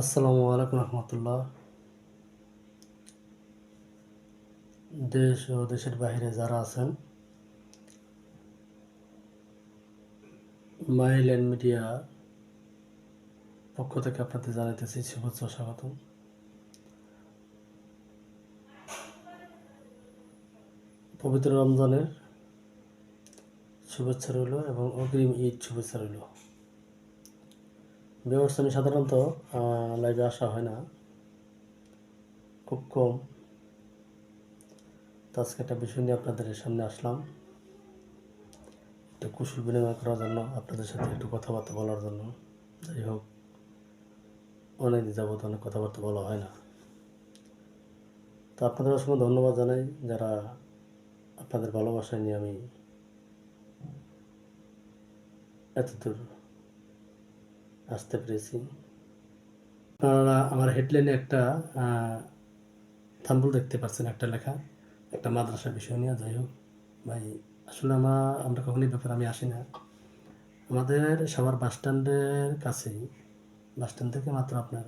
আসসালামু আলাইকুম রহমতুল্লাহ। দেশ ও দেশের বাইরে যারা আছেন, মাইল অ্যান্ড মিডিয়া পক্ষ থেকে আপনাদের জানাইতেছি শুভেচ্ছা স্বাগত পবিত্র রমজানের শুভেচ্ছা রইল এবং অগ্রিম ঈদ শুভেচ্ছা রইল। ভিউয়ার্স আমি সাধারণত লাইভে আসা হয় না। খুব কম। তো আজকে একটা বিষয় নিয়ে আপনাদের সামনে আসলাম। একটু কুশল বিনিময় করার জন্য, আপনাদের সাথে একটু কথাবার্তা বলার জন্য। যাই হোক, অনেক যাবত অনেক কথাবার্তা বলা হয় না। তো আপনাদের অসংখ্য ধন্যবাদ জানাই, যারা আপনাদের ভালোবাসায় নিয়ে আমি এতদূর আসতে পেরেছি। আপনারা আমার হেডলাইনে একটা থাম্বুল দেখতে পাচ্ছেন, একটা লেখা, একটা মাদ্রাসা বিষয় নিয়ে, যাই হোক। ভাই, আসলে আমার, আমরা কখনই ব্যাপারে আমি আসি না। আমাদের সবার বাস স্ট্যান্ডের কাছেই বাস স্ট্যান্ড থেকে মাত্র আপনার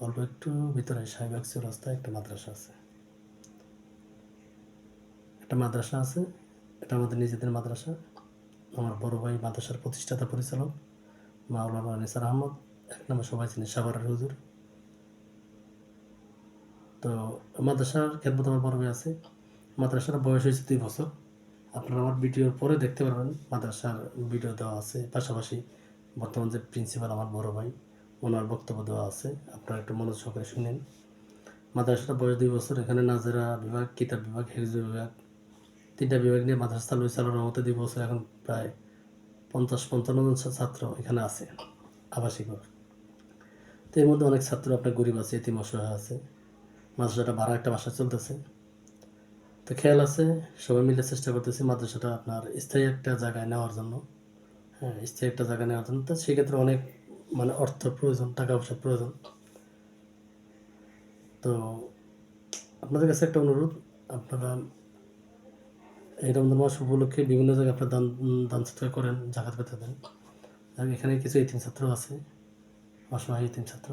অল্প একটু ভিতরে সাহেবাগ রাস্তায় একটা মাদ্রাসা আছে। একটা মাদ্রাসা আছে, এটা আমাদের নিজেদের মাদ্রাসা। আমার বড় ভাই মাদ্রাসার প্রতিষ্ঠাতা পরিচালক। মাওলানা নিসার আহমদ, এক নম্বর সবাই চিনি সাভারের হুজুর। তো মাদ্রাসার খেদমত আমার ভাই আছে। মাদ্রাসার বয়স হয়েছে দুই বছর। আপনারা আমার ভিডিওর পরে দেখতে পারবেন, মাদ্রাসার ভিডিও দেওয়া আছে। পাশাপাশি বর্তমান যে প্রিন্সিপাল আমার বড় ভাই, ওনার বক্তব্য দেওয়া আছে। আপনারা একটু মনোযোগ সহকারে শুনেন। মাদ্রাসার বয়স দুই বছর, এখানে নাজেরা বিভাগ, কিতাব বিভাগ, হেফজ বিভাগ, তিনটা বিভাগ নিয়ে মাদ্রাসা চালু চালানোর মতো দুই বছর এখন প্রায় পঞ্চাশ, পঞ্চান্ন জন ছাত্র এখানে আছে আবাসিক তো এর মধ্যে অনেক ছাত্র আপনার গরিব আছে, এতিম অসহায় আছে, মাদ্রাসাটা ভাড়া একটা বাসা চলতেছে। তো খেয়াল আছে, সবাই মিলে চেষ্টা করতেছি মাদ্রাসাটা আপনার স্থায়ী একটা জায়গায় নেওয়ার জন্য। হ্যাঁ স্থায়ী একটা জায়গায় নেওয়ার জন্য। তো সেক্ষেত্রে অনেক মানে অর্থ প্রয়োজন, টাকা পয়সার প্রয়োজন। তো আপনাদের কাছে একটা অনুরোধ, আপনারা এই রমজান মাস উপলক্ষে বিভিন্ন জায়গায় আপনার দান দান সৎকার করেন, জাকাত পেতে দেন। এখানে কিছু এতিম ছাত্র আছে অসহায় এতিম ছাত্র।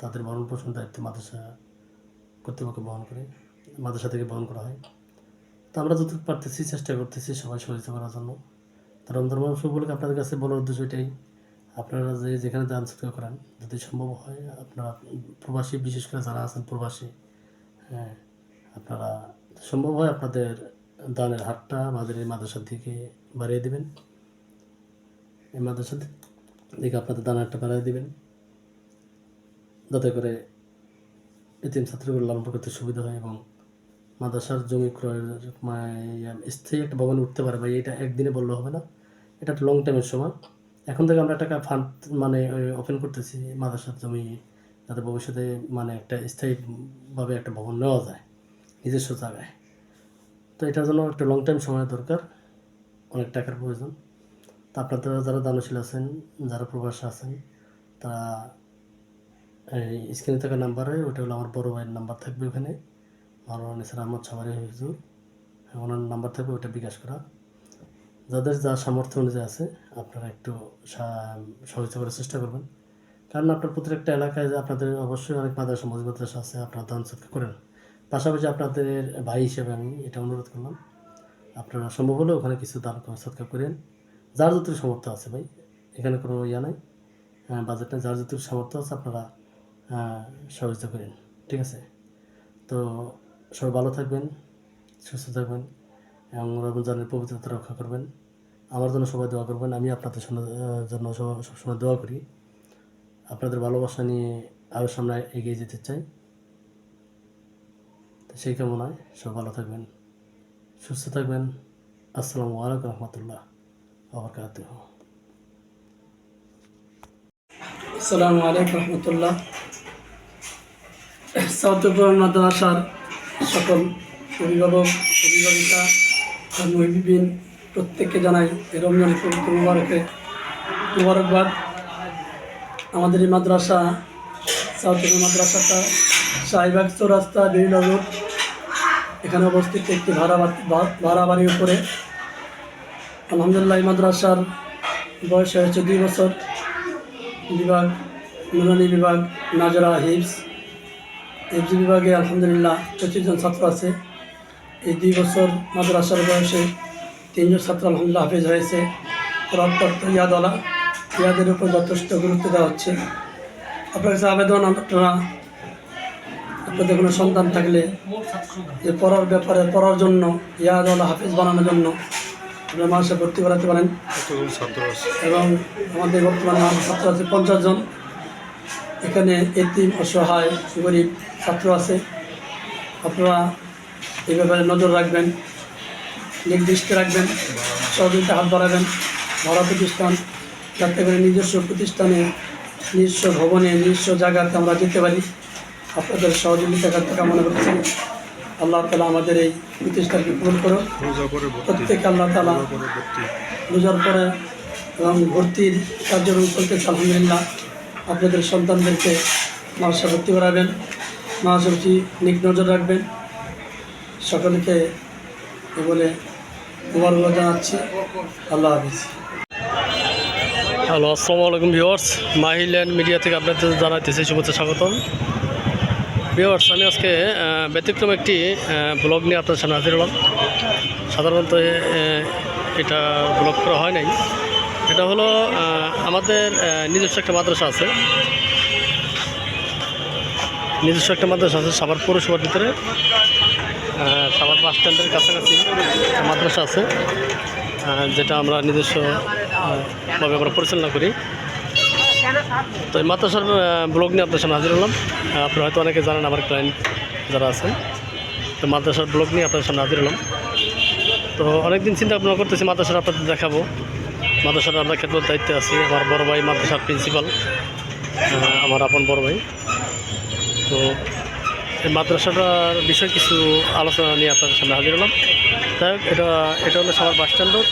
তাদের ভরণ পোষণ দায়িত্ব মাদ্রাসা কর্তৃপক্ষ বহন করে, মাদ্রাসা থেকে বহন করা হয়। তো আমরা যতটুকু পারতেছি, চেষ্টা করতেছি সবাই সহযোগিতা করার জন্য। তো রমজান মাস উপলক্ষে আপনাদের কাছে বলার উদ্দেশ্য এটাই, আপনারা যে যেখানে দান সৎকার করেন, যদি সম্ভব হয়, আপনারা প্রবাসী, বিশেষ করে যারা আছেন প্রবাসী হ্যাঁ আপনারা সম্ভব হয় আপনাদের দানের হারটা আমাদের এই মাদ্রাসার দিকে বাড়িয়ে দেবেন। এই মাদ্রাসার দিকে আপনাদের দানের হারটা বাড়িয়ে দেবেন। যাতে করে এতিম ছাত্রগুলো লালন করতে সুবিধা হয় এবং মাদ্রাসার জমি ক্রয়ের স্থায়ী একটা ভবন উঠতে পারে। ভাই, এটা একদিনে বললে হবে না। এটা একটা লং টাইমের সময়। এখন থেকে আমরা টাকা ফান্ড মানে ওপেন করতেছি মাদ্রাসার জমি, যাতে ভবিষ্যতে মানে একটা স্থায়ীভাবে একটা ভবন নেওয়া যায় নিজস্ব জায়গায়। তো এটার জন্য একটা লং টাইম সময় দরকার, অনেক টাকার প্রয়োজন। তো আপনাদের যারা দানশীল আছেন, যারা প্রবাসে আছেন, তারা এই স্ক্রিনে থাকা নাম্বারে ওটা হলো আমার বড় ভাইয়ের নাম্বার থাকবে ওখানে। মাওলানা নিসার আহমদ সামারি হুজুর। ওনার নাম্বার থাকবে ওটা বিকাশ করা। যাদের যা সামর্থ্য অনুযায়ী আছে, আপনারা একটু সহযোগিতা করার চেষ্টা করবেন। কারণ আপনার প্রত্যেকটা এলাকায় যে আপনাদের অবশ্যই অনেক মাদ্রাসা মজবুত আছে, আপনারা দান সৎকার করেন। পাশাপাশি আপনাদের ভাই হিসেবে আমি এটা অনুরোধ করলাম। আপনারা সম্ভব হলে ওখানে কিছু দান সৎকার করেন। যার যতটুকু সামর্থ্য আছে ভাই, এখানে কোনো ইয়া নাই। বাজেট যার যতটুকু সামর্থ্য আছে আপনারা সহযোগিতা করেন, ঠিক আছে? তো সবাই ভালো থাকবেন, সুস্থ থাকবেন এবং রমজানের পবিত্রতা রক্ষা করবেন। আমার জন্য সবাই দোয়া করবেন, আমি আপনাদের জন্য সবসময় দোয়া করি। আপনাদের ভালোবাসা নিয়ে আরও সামনে এগিয়ে যেতে চাই। সেই কামনায় সব ভালো থাকবেন, সুস্থ থাকবেন। আসসালামু আলাইকুম রহমতুল্লাহ আবরকাত আসসালামু আলাইকুম রহমতুল্লাহ। সাউথপুর মাদ্রাসার সকল অভিভাবক, অভিভাবিকা মুহিবিন প্রত্যেককে জানাই রমজান পবিত্র মুবারকে মুবারকবাদ। আমাদের এই মাদ্রাসা সাউথপুর মাদ্রাসাটা শাহিবাগ চৌরাস্তা বিল রোড এখানে অবস্থিত একটি ভাড়া ভাড়া বাড়ির উপরে। আলহামদুলিল্লাহ মাদ্রাসার বয়স হয়েছে দুই বছর। বিভাগ, নুরানি বিভাগ, নাজরা হিপস হিপস বিভাগে আলহামদুলিল্লাহ পঁচিশ জন ছাত্র আছে। এই দুই বছর মাদ্রাসার বয়সে তিনজন ছাত্র আলহামদুলিল্লাহ হাফেজ হয়েছে। প্রাপ্ত ইয়াদওয়ালা ইয়াদের উপর যথেষ্ট গুরুত্ব দেওয়া হচ্ছে। আপনার কাছে আবেদন আপনারা আপনাদের কোনো সন্তান থাকলে যে পড়ার ব্যাপারে পড়ার জন্য ইয়াদওয়ালা হাফিজ বানানোর জন্য আপনারা মানুষে ভর্তি করাতে পারেন। এবং আমাদের বর্তমানে ছাত্র আছে পঞ্চাশ জন। এখানে এতিম অসহায় গরিব ছাত্র আছে। আপনারা এই ব্যাপারে নজর রাখবেন নির্দিষ্ট রাখবেন সহযোগিতা হাত বাড়াবেন ভাড়া প্রতিষ্ঠান যাতে করে নিজস্ব প্রতিষ্ঠানে নিজস্ব ভবনে নিজস্ব জায়গাতে আমরা যেতে পারি। আপনাদের সহযোগিতা কামনা করছি। আল্লাহ তালা আমাদের এই প্রতিষ্ঠানকে পূরণ করো রোজা করে ভর্তি। প্রত্যেক আল্লাহ তালা রোজা করে ভর্তি। রোজার পরে এবং ভর্তির কার্যক্রম চলতেছে আলহামদুলিল্লাহ। আপনাদের সন্তানদেরকে মাসে ভর্তি করাবেন। মাসবজি নিক নজর রাখবেন। সকলকে এ বলে মুবারক জানাচ্ছি। আল্লাহ হাফিজ। হ্যালো আসসালামু আলাইকুম ভিওয়ার্স মাহিল্যান্ড মিডিয়া থেকে আপনাদের জানাইতেছি শুভেচ্ছা স্বাগতম। ভিওয়ার্স আমি আজকে ব্যতিক্রম একটি ব্লগ নিয়ে আপনার সামনে হাজির হলাম। সাধারণত এটা ব্লগ করা হয় নাই। এটা হলো আমাদের নিজস্ব একটা মাদ্রাসা আছে। নিজস্ব একটা মাদ্রাসা আছে, সাভার পৌরসভার ভিতরে। সাভার বাস স্ট্যান্ডের কাছাকাছি মাদ্রাসা আছে যেটা আমরা নিজস্ব আমরা পরিচালনা করি। তো এই মাদ্রাসার ব্লগ নিয়ে আপনার সামনে হাজির হলাম। আহ, আপনারা হয়তো অনেকে জানেন আমার ক্লায়েন্ট যারা আছেন। তো মাদ্রাসার ব্লগ নিয়ে আপনার সামনে হাজির হলাম। তো অনেকদিন চিন্তা ভাবনা করতেছি মাদ্রাসাটা আপনাদের দেখাবো। মাদ্রাসাটা আমরা ক্ষেত্রে দায়িত্বে আছি। আমার বড় ভাই মাদ্রাসার প্রিন্সিপাল আমার আপন বড় ভাই। তো এই মাদ্রাসাটার বিষয়ে কিছু আলোচনা নিয়ে আপনাদের সামনে হাজির হলাম। হোক এটা এটা হলো সাভার বাস স্ট্যান্ড রোড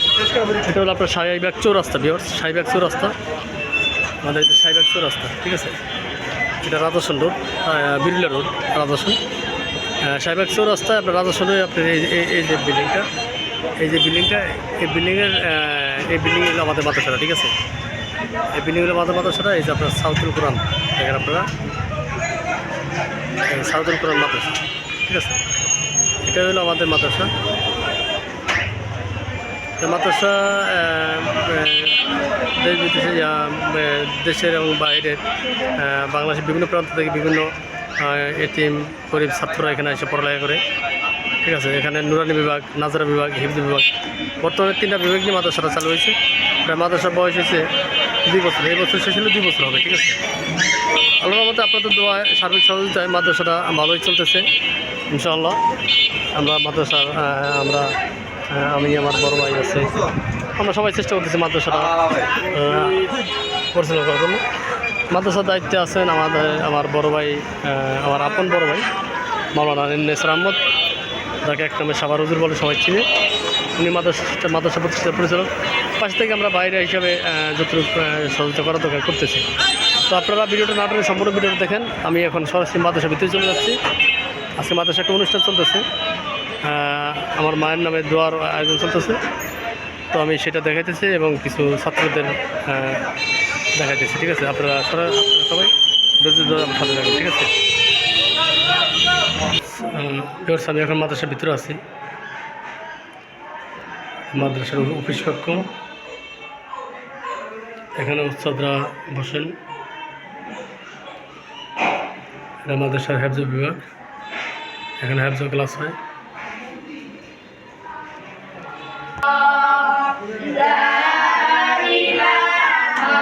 এটা হলো আপনার সাহেবাগ চৌরাস্তা বিহার সাহেবাগ চৌরাস্তা। আমাদের এটা সাহেবাগ রাস্তা ঠিক আছে? এটা রাজাসন রোড বিরুলিয়া রোড রাজাসন সাহেবাগ চৌরাস্তায় আপনার রাজাসনে আপনার এই এই- যে বিল্ডিংটা, এই যে বিল্ডিংটা, এই বিল্ডিংয়ের এই বিল্ডিং হলো আমাদের মাদ্রাসাটা, ঠিক আছে? এই বিল্ডিং হলো আমাদের মাদ্রাসাটা, এই যে আপনার সাউথুল কোরআন, দেখেন আপনারা। সাউথুল কোরআন মাদ্রাসা, ঠিক আছে? এটা হলো আমাদের মাদ্রাসা। মাদ্রাসা দেশ বিদেশে দেশের এবং বাইরের বাংলাদেশের বিভিন্ন প্রান্ত থেকে বিভিন্ন এটিএম গরিব ছাত্ররা এখানে এসে পড়ালেখা করে। ঠিক আছে? এখানে নুরানি বিভাগ, নাজারা বিভাগ, হিফজি বিভাগ। বর্তমানে তিনটা বিভাগ নিয়ে মাদ্রাসাটা চালু হয়েছে। প্রায় মাদ্রাসার বয়স হয়েছে দুই বছর। এই বছর শেষ হলে দুই বছর হবে, ঠিক আছে? আল্লাহর মতো আপনাদের দোয়া সার্বিক সহযোগিতায় মাদ্রাসাটা ভালোই চলতেছে, ইনশাআল্লাহ। আমরা মাদ্রাসার আমরা আমি আমার বড় ভাই আছে। আমরা সবাই চেষ্টা করতেছি মাদ্রাসাটা পরিচালনা করার জন্য। মাদ্রাসার দায়িত্বে আছেন আমাদের আমার বড় ভাই আমার আপন বড় ভাই মাওলানা নেসর আহমদ যাকে এক নামে সাবার হুজুর বলে সবাই চিনে। উনি মাদ্রাসা মাদ্রাসা প্রতিষ্ঠা পরিচালক। পাশ থেকে আমরা বাইরে হিসাবে যতটুকু সহযোগিতা করার দরকার করতেছি। তো আপনারা ভিডিওটা নাটকের সম্পূর্ণ ভিডিওটা দেখেন। আমি এখন সরাসরি মাদ্রাসা ভিতরে চলে যাচ্ছি। আজকে মাদ্রাসা একটা অনুষ্ঠান চলতেছে। আমার মায়ের নামে দোয়ার আয়োজন চলতেছে। তো আমি সেটা দেখাইতেছি এবং কিছু ছাত্রদের দেখাইতেছি ঠিক আছে? আপনারা সবাই আমার সাথে থাকুন ঠিক আছে? ভিউয়ার্স, আমি এখন মাদ্রাসার ভিতরে আছি। মাদ্রাসার অফিস কক্ষ। এখানে উস্তাদরা বসেন। এটা মাদ্রাসার হ্যাফজ বিভাগ। এখানে হ্যাফজ ক্লাস হয়। la ilaha